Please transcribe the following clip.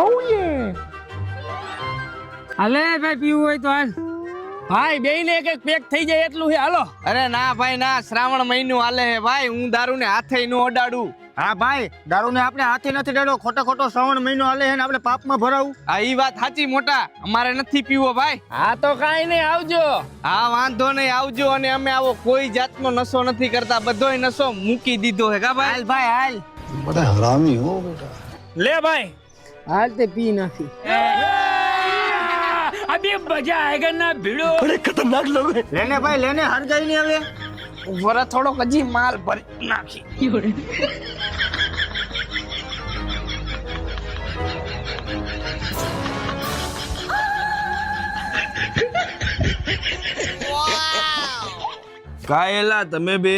Oh yeah. હાલે ભાઈ પીવું હોય તો હાલ. ભાઈ બેયને એક એક પેક થઈ જાય એટલું છે. હાલો. અરે ના ભાઈ ના. શ્રાવણ મહિનો હાલે હે ભાઈ. હું દારૂ ને હાથે ન અડાડું. હા ભાઈ દારૂને આપણે હાથે નથી ડેડો ખોટો ખોટો શ્રાવણ મહિનો હાલે હે ને આપણે પાપમાં ભરાવું. હા ઈ વાત સાચી મોટા. અમારે નથી પીવો ભાઈ. હા તો કાઈ નહીં આવજો. હા વાંધો નહીં આવજો. અને અમે આવો કોઈ જાતનો નશો નથી કરતા. બધોય નશો મૂકી દીધો હે કા ભાઈ? હાલ ભાઈ હાલ. બધા હરામી હો બેટા. લે ભાઈ. હાલ તે પી નાખી અભી મજા આયેગા ના ભીડો बड़े खतरनाक लोग हैं લેને ભાઈ લેને હરગાઈ નહીં હવે વરા થોડોક હજી માલ ભરી નાખી કાયલા તમે બે